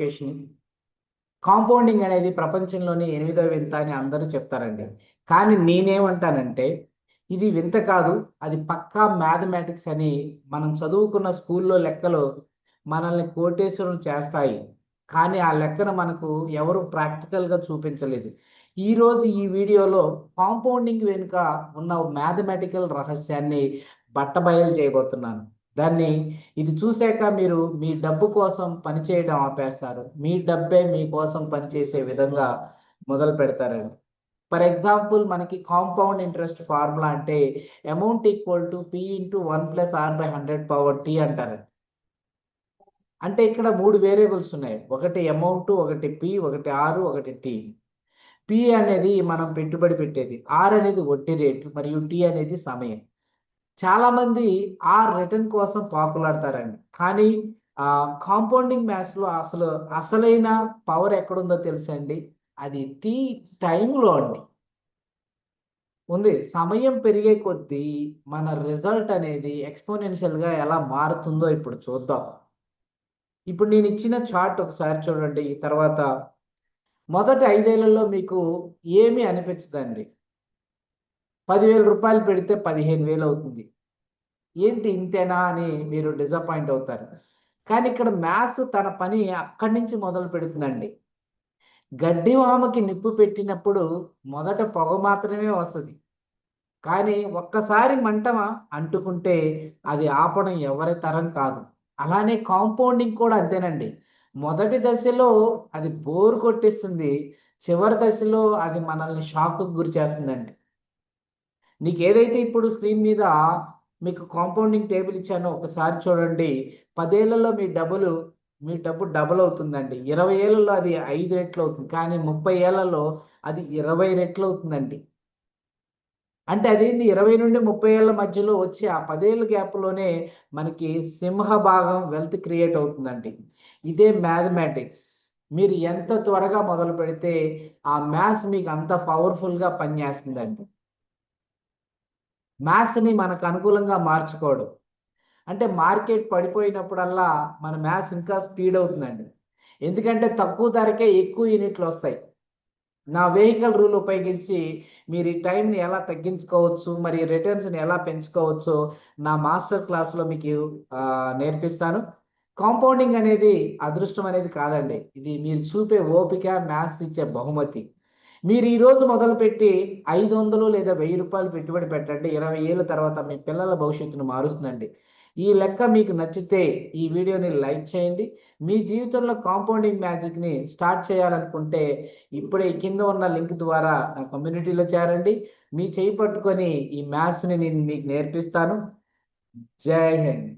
Education compounding అనేది ప్రపంచంలోని ఎనిమిదో వింత అని అందరూ చెప్తారండి. కానీ నేనేమంటానంటే ఇది వింత కాదు అది పక్కా మ్యాథమెటిక్స్ అని మనం చదువుకున్న స్కూల్లో లెక్కలు మనల్ని కోటేశ్వరం చేస్తాయి. కానీ ఆ లెక్కను మనకు ఎవరు ప్రాక్టికల్గా చూపించలేదు. ఈరోజు ఈ వీడియోలో కాంపౌండింగ్ వెనుక ఉన్న మ్యాథమెటికల్ రహస్యాన్ని బట్టబయలు చేయబోతున్నాను. దాన్ని ఇది చూశాక మీరు మీ డబ్బు కోసం పనిచేయడం ఆపేస్తారు. మీ డబ్బే మీకోసం పనిచేసే విధంగా మొదలు పెడతారండి. ఫర్ ఎగ్జాంపుల్ మనకి కాంపౌండ్ ఇంట్రెస్ట్ ఫార్ములా అంటే amount equal to P into one plus R by hundred power T అంటారండి. అంటే ఇక్కడ మూడు వేరియబుల్స్ ఉన్నాయి. ఒకటి అమౌంట్ ఒకటి పి ఒకటి ఆరు ఒకటి టీ పి అనేది మనం పెట్టుబడి పెట్టేది. ఆర్ అనేది వడ్డీ రేటు మరియు టీ అనేది సమయం. చాలా మంది ఆ రిటర్న్ కోసం పాకులాడతారండి. కానీ ఆ కాంపౌండింగ్ మ్యాథ్స్లో అసలు అసలైన పవర్ ఎక్కడుందో తెలుసండి? అది టీ టైంలో అండి. ఉంది. సమయం పెరిగే కొద్దీ మన రిజల్ట్ అనేది ఎక్స్పోనెన్షియల్గా ఎలా మారుతుందో ఇప్పుడు చూద్దాం. ఇప్పుడు నేను ఇచ్చిన చార్ట్ ఒకసారి చూడండి. తర్వాత మొదటి ఐదేళ్ళలో మీకు ఏమీ అనిపించదండి. పదివేల రూపాయలు పెడితే పదిహేను వేలు అవుతుంది. ఏంటి ఇంతేనా అని మీరు డిసప్పాయింట్ అవుతారు. కానీ ఇక్కడ మ్యాథ్స్ తన పని అక్కడి నుంచి మొదలు పెడుతుందండి. గడ్డి వామకి నిప్పు పెట్టినప్పుడు మొదట పొగ మాత్రమే వస్తుంది. కానీ ఒక్కసారి మంట అంటుకుంటే అది ఆపడం ఎవరి తరం కాదు. అలానే కాంపౌండింగ్ కూడా అంతేనండి. మొదటి దశలో అది బోర్ కొట్టిస్తుంది. చివరి దశలో అది మనల్ని షాక్కు గురి చేస్తుందండి. నీకు ఏదైతే ఇప్పుడు స్క్రీన్ మీద మీకు కాంపౌండింగ్ టేబుల్ ఇచ్చానో ఒకసారి చూడండి. పదేళ్ళలో మీ డబ్బులు మీ డబ్బు డబుల్ అవుతుందండి. ఇరవై ఏళ్ళలో అది ఐదు రెట్లు అవుతుంది. కానీ ముప్పై ఏళ్ళలో అది ఇరవై రెట్లు అవుతుందండి. అంటే అదేంది? ఇరవై నుండి ముప్పై ఏళ్ళ మధ్యలో వచ్చే ఆ పదేళ్ళ గ్యాప్లోనే మనకి సింహ భాగం వెల్త్ క్రియేట్ అవుతుందండి. ఇదే మ్యాథమెటిక్స్ మీరు ఎంత త్వరగా మొదలు పెడితే ఆ మ్యాథ్స్ మీకు అంత పవర్ఫుల్గా పనిచేస్తుందండి. మ్యాథ్స్ని మనకు అనుకూలంగా మార్చుకోవడం. అంటే మార్కెట్ పడిపోయినప్పుడల్లా మన మ్యాథ్స్ ఇంకా స్పీడ్ అవుతుందండి. ఎందుకంటే తక్కువ ధరకే ఎక్కువ యూనిట్లు వస్తాయి. నా వెహికల్ రూల్ ఉపయోగించి మీరు ఈ టైంని ఎలా తగ్గించుకోవచ్చు మరి రిటర్న్స్ని ఎలా పెంచుకోవచ్చు నా మాస్టర్ క్లాస్లో మీకు నేర్పిస్తాను. కాంపౌండింగ్ అనేది అదృష్టం అనేది కాదండి. ఇది మీరు చూపే ఓపిక మ్యాథ్స్ ఇచ్చే బహుమతి. మీరు ఈరోజు మొదలుపెట్టి ఐదు వందలు లేదా వెయ్యి రూపాయలు పెట్టుబడి పెట్టండి. ఇరవై ఏళ్ళ తర్వాత మీ పిల్లల భవిష్యత్తును మారుస్తుందండి. ఈ లెక్క మీకు నచ్చితే ఈ వీడియోని లైక్ చేయండి. మీ జీవితంలో కాంపౌండింగ్ మ్యాజిక్ని స్టార్ట్ చేయాలనుకుంటే ఇప్పుడే కింద ఉన్న లింక్ ద్వారా నా కమ్యూనిటీలో చేరండి. మీ చేయి పట్టుకొని ఈ మ్యాథ్స్ని నేను మీకు నేర్పిస్తాను. జై హింద్.